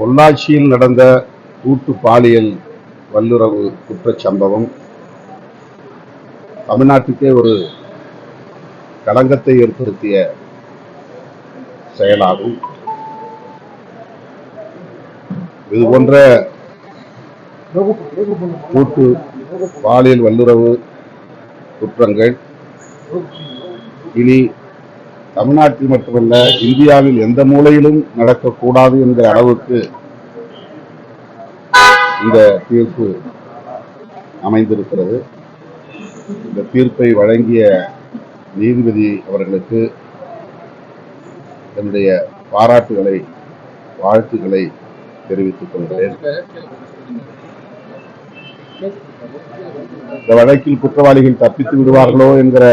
பொள்ளாச்சியில் நடந்த கூட்டு பாலியல் வல்லுறவு குற்றச்சம்பவம் தமிழ்நாட்டுக்கே ஒரு களங்கத்தை ஏற்படுத்திய செயலாகும். இது போன்ற கூட்டு பாலியல் வல்லுறவு குற்றங்கள் இனி தமிழ்நாட்டில் மட்டுமல்ல இந்தியாவில் எந்த மூலையிலும் நடக்கக்கூடாது என்கிற அளவுக்கு இந்த தீர்ப்பு அமைந்திருக்கிறது. இந்த தீர்ப்பை வழங்கிய நீதிபதி அவர்களுக்கு என்னுடைய பாராட்டுகளை வாழ்த்துக்களை தெரிவித்துக் கொள்கிறேன். இந்த வழக்கில் குற்றவாளிகள் தப்பித்து விடுவார்களோ என்கிற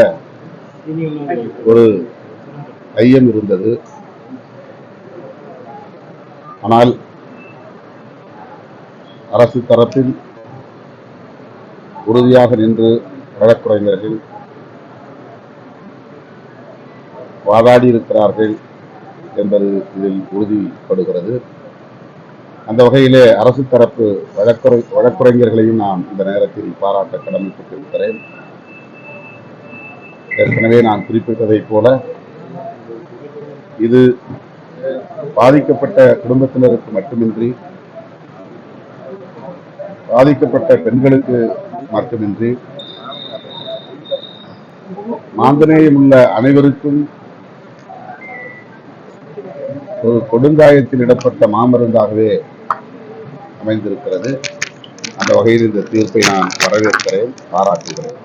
ஒரு ஐயம் இருந்தது. ஆனால் அரசு தரப்பில் உறுதியாக நின்று வழக்குரைஞர்கள் வாதாடி இருக்கிறார்கள் என்பது இதில் உறுதிப்படுகிறது. அந்த வகையிலே அரசு தரப்பு வழக்குரை வழக்குரைஞர்களையும் நான் இந்த நேரத்தில் பாராட்ட கடமைப்பட்டிருக்கிறேன். ஏற்கனவே நான் குறிப்பிட்டதைப் போல இது பாதிக்கப்பட்ட குடும்பத்தினருக்கு மட்டுமின்றி பாதிக்கப்பட்ட பெண்களுக்கு மட்டுமின்றி மாந்தநேயம் உள்ள அனைவருக்கும் ஒரு கொடுங்காயத்தில் இடப்பட்ட மாமருந்தாகவே அமைந்திருக்கிறது. அந்த வகையில் இந்த தீர்ப்பை நான் வரவேற்கிறேன் பாராட்டுகிறேன்.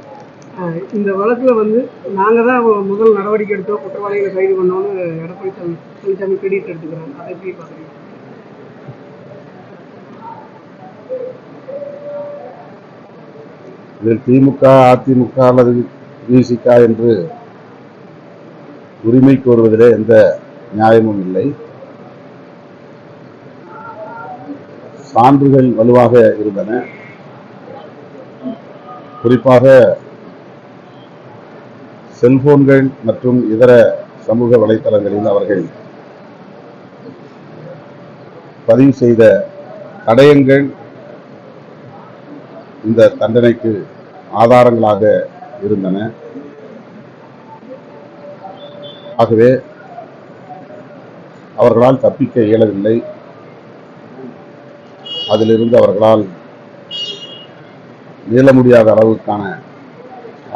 இந்த வழக்கில் வந்து நாங்கள் தான் முதல் நடவடிக்கை எடுத்தோம். குற்றவாளிகளை கைது பண்ணோன்னு எடப்பாடி பழனிசாமி கிரெடிட் எடுத்துக்கிறாங்க. அதை எப்படி பார்க்குறீங்க? இதில் திமுக அதிமுக அல்லது விசிக என்று உரிமை கோருவதிலே எந்த நியாயமும் இல்லை. சான்றுகள் வலுவாக இருந்தன. குறிப்பாக செல்போன்கள் மற்றும் இதர சமூக வலைத்தளங்களில் அவர்கள் பதிவு செய்த தடயங்கள் இந்த தண்டனைக்கு ஆதாரங்களாக இருந்தன. ஆகவே அவர்களால் தப்பிக்க இயலவில்லை. அதிலிருந்து அவர்களால் மீள முடியாத அளவுக்கான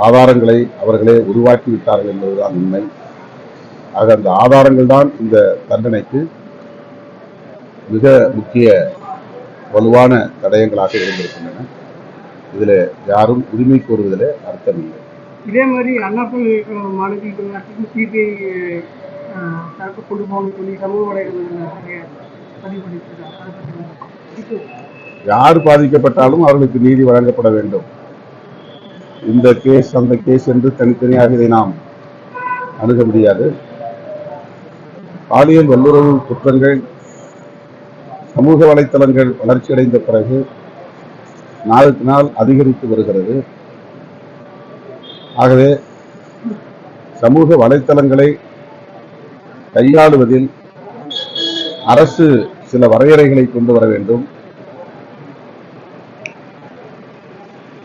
ஆதாரங்களை அவர்களே உருவாக்கி விட்டார்கள் என்பதுதான் உண்மை. ஆக அந்த ஆதாரங்கள் தான் இந்த தண்டனைக்கு மிக முக்கிய வலுவான தடயங்களாக இருந்திருக்கின்றன. இதுல யாரும் உரிமை கோருவதில் அர்த்தமில்லை இதே மாதிரி அண்ணாப்பள்ளி மாநிலத்தில் சிபிஐ தரப்பு சொல்லி சமூக வலைதளங்கள் யார் பாதிக்கப்பட்டாலும் அவர்களுக்கு நீதி வழங்கப்பட வேண்டும். இந்த கேஸ் அந்த கேஸ் என்று தனித்தனியாக இதை நாம் அணுக முடியாது. பாலியல் வல்லுறவு குற்றங்கள் சமூக வலைத்தளங்கள் வளர்ச்சியடைந்த பிறகு நாளுக்கு நாள் அதிகரித்து வருகிறது. ஆகவே சமூக வலைத்தளங்களை கையாளுவதில் அரசு சில வரையறைகளை கொண்டு வர வேண்டும்.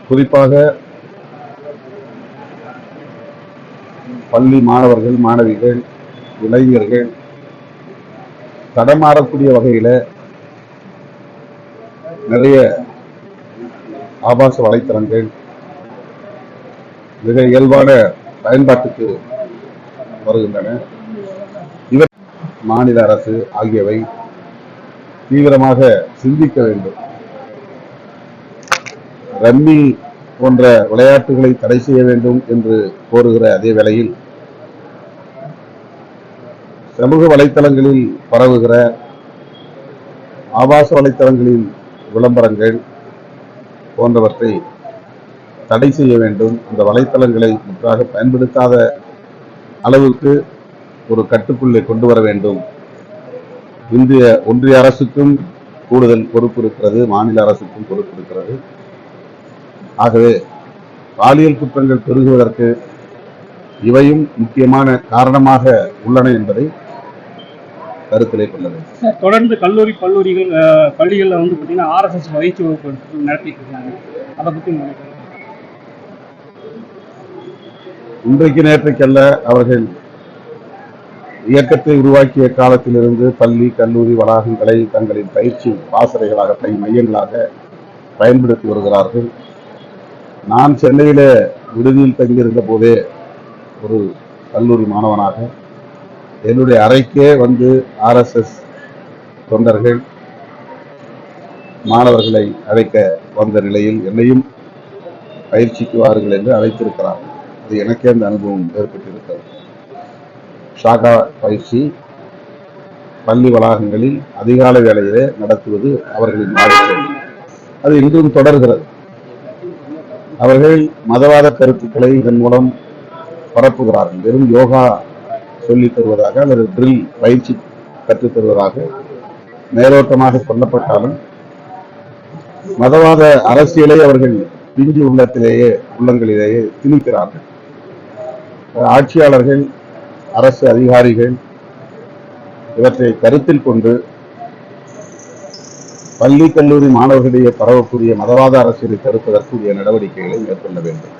குறிப்பாக பள்ளி மாணவர்கள் மாணவிகள் இளைஞர்கள் தடமாறக்கூடிய வகையில் நிறைய ஆபாச வலைத்தளங்கள் மிக இயல்பான பயன்பாட்டுக்கு வருகின்றன. இவர் மாநில அரசு ஆகியவை தீவிரமாக சிந்திக்க வேண்டும். ரம்மி போன்ற விளையாட்டுகளை தடை செய்ய வேண்டும் என்று கோருகிற அதே வேளையில் சமூக வலைத்தளங்களில் பரவுகிற ஆபாச வலைத்தளங்களில் விளம்பரங்கள் போன்றவற்றை தடை செய்ய வேண்டும். அந்த வலைத்தளங்களை முற்றாக பயன்படுத்தாத அளவுக்கு ஒரு கட்டுக்குள்ளே கொண்டு வர வேண்டும். இந்திய ஒன்றிய அரசுக்கும் கூடுதல் பொறுப்பு இருக்கிறது மாநில அரசுக்கும் பொறுப்பு இருக்கிறது. ஆகவே பாலியல் குற்றங்கள் பெருகுவதற்கு இவையும் முக்கியமான காரணமாக உள்ளன என்பதை கருத்திலே கொள்ள வேண்டும். தொடர்ந்து கல்லூரி கல்லூரிகள் பள்ளிகள்ல வந்து பார்த்தீங்கன்னா ஆர்எஸ்எஸ் பயிற்சி வகுப்பு நடத்திட்டு இருக்காங்க. அதை நினைக்கிறீங்க? இன்றைக்கு நேற்றைக்கல்ல அவர்கள் இயக்கத்தை உருவாக்கிய காலத்திலிருந்து பள்ளி கல்லூரி வளாகங்களை தங்களின் பயிற்சி பாசறைகளாக பை மையங்களாக பயன்படுத்தி வருகிறார்கள். நான் சென்னையில விடுதியில் தங்கியிருந்த போதே ஒரு கல்லூரி மாணவனாக என்னுடைய அறைக்கே வந்து ஆர்எஸ்எஸ் தொண்டர்கள் மாணவர்களை அழைக்க வந்த நிலையில் என்னையும் பயிற்சிக்கு வாருங்கள் என்று அழைத்திருக்கிறார்கள் அது எனக்கே அந்த அனுபவம் ஏற்பட்டிருக்கிறது. ஷாகா பயிற்சி பள்ளி வளாகங்களில் அதிகாலை வேளையிலே நடத்துவது அவர்களின் வாடிக்கை அது இன்றும் தொடர்கிறது. அவர்கள் மதவாத கருத்துக்களை இதன் மூலம் பரப்புகிறார்கள். வெறும் யோகா சொல்லி தருவதாக அல்லது ட்ரில் பயிற்சி கற்றுத் தருவதாக மேலோட்டமாக சொல்லப்பட்டாலும் மதவாத அரசியலை அவர்கள் பிஞ்சு உள்ளத்திலேயே உள்ளங்களிலேயே திணிக்கிறார்கள். ஆட்சியாளர்கள் அரசு அதிகாரிகள் இவற்றை கருத்தில் கொண்டு பள்ளி கல்லூரி மாணவர்களிடையே பரவக்கூடிய மதவாத அரசியலை தடுப்பதற்குரிய நடவடிக்கைகளை மேற்கொள்ள வேண்டும்.